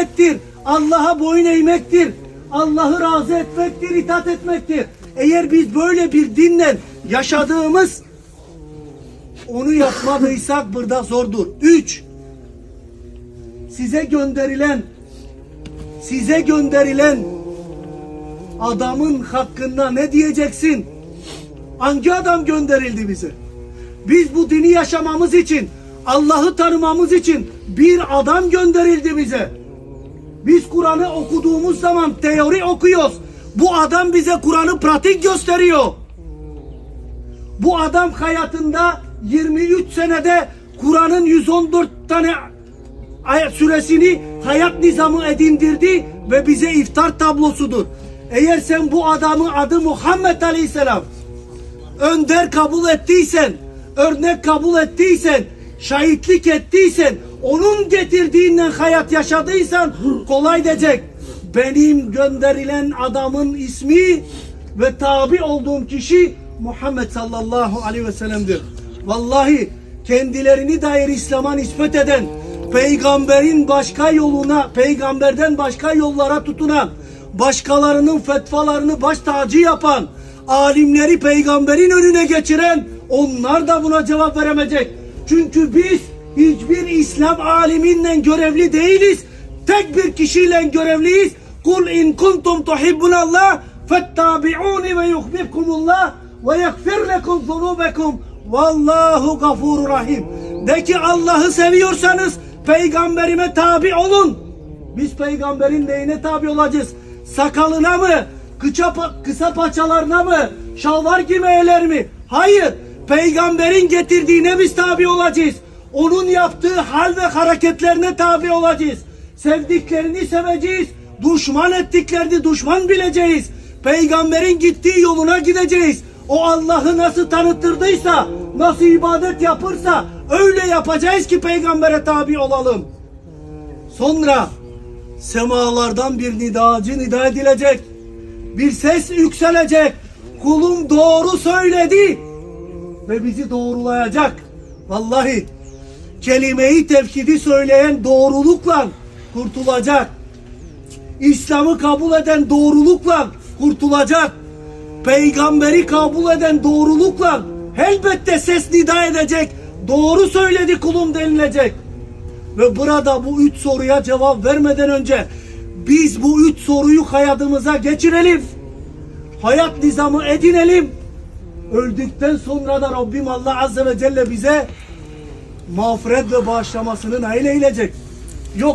teslimiyettir. Allah'a boyun eğmektir. Allah'ı razı etmektir, itaat etmektir. Eğer biz böyle bir dinle yaşadığımız onu yapmadıysak burada zordur. Üç, size gönderilen size gönderilen adamın hakkında ne diyeceksin? Hangi adam gönderildi bize? Biz bu dini yaşamamız için, Allah'ı tanımamız için bir adam gönderildi bize. Biz Kur'an'ı okuduğumuz zaman teori okuyoruz. Bu adam bize Kur'an'ı pratik gösteriyor. Bu adam hayatında 23 senede Kur'an'ın 114 tane süresini hayat nizamı edindirdi ve bize iftar tablosudur. Eğer sen bu adamı adı Muhammed Aleyhisselam önder kabul ettiysen, örnek kabul ettiysen, şahitlik ettiysen, onun getirdiğinden hayat yaşadıysan kolay diyecek. Benim gönderilen adamın ismi ve tabi olduğum kişi Muhammed sallallahu aleyhi ve sellem'dir. Vallahi kendilerini dair İslam'a nispet eden, peygamberin başka yoluna, peygamberden başka yollara tutunan, başkalarının fetvalarını baş tacı yapan, alimleri peygamberin önüne geçiren onlar da buna cevap veremeyecek. Çünkü biz hiçbir İslam aliminle görevli değiliz. Tek bir kişiyle görevliyiz. Kul in kuntum tuhibbunallah fettabi'uni ve yuhbibkumullah ve yagfir lekum zunubekum vallahu gafurur rahim. De ki Allah'ı seviyorsanız peygamberime tabi olun. Biz peygamberin neyine tabi olacağız? Sakalına mı? Kısa, pa- kısa paçalarına mı? Şalvar giymeyeler mi? Hayır. Peygamberin getirdiğine biz tabi olacağız. Onun yaptığı hal ve hareketlerine tabi olacağız. Sevdiklerini seveceğiz. Düşman ettiklerini düşman bileceğiz. Peygamberin gittiği yoluna gideceğiz. O Allah'ı nasıl tanıttırdıysa, nasıl ibadet yapırsa öyle yapacağız ki peygambere tabi olalım. Sonra semalardan bir nidacı nida edilecek. Bir ses yükselecek. Kulum doğru söyledi ve bizi doğrulayacak. Vallahi kelimeyi tevhidi söyleyen doğrulukla kurtulacak. İslam'ı kabul eden doğrulukla kurtulacak. Peygamberi kabul eden doğrulukla elbette ses nida edecek. Doğru söyledi kulum denilecek. Ve burada bu üç soruya cevap vermeden önce biz bu üç soruyu hayatımıza geçirelim. Hayat nizamı edinelim. Öldükten sonra da Rabbim Allah Azze ve Celle bize mağfiret ve bağışlamasını nail eylecek. Yok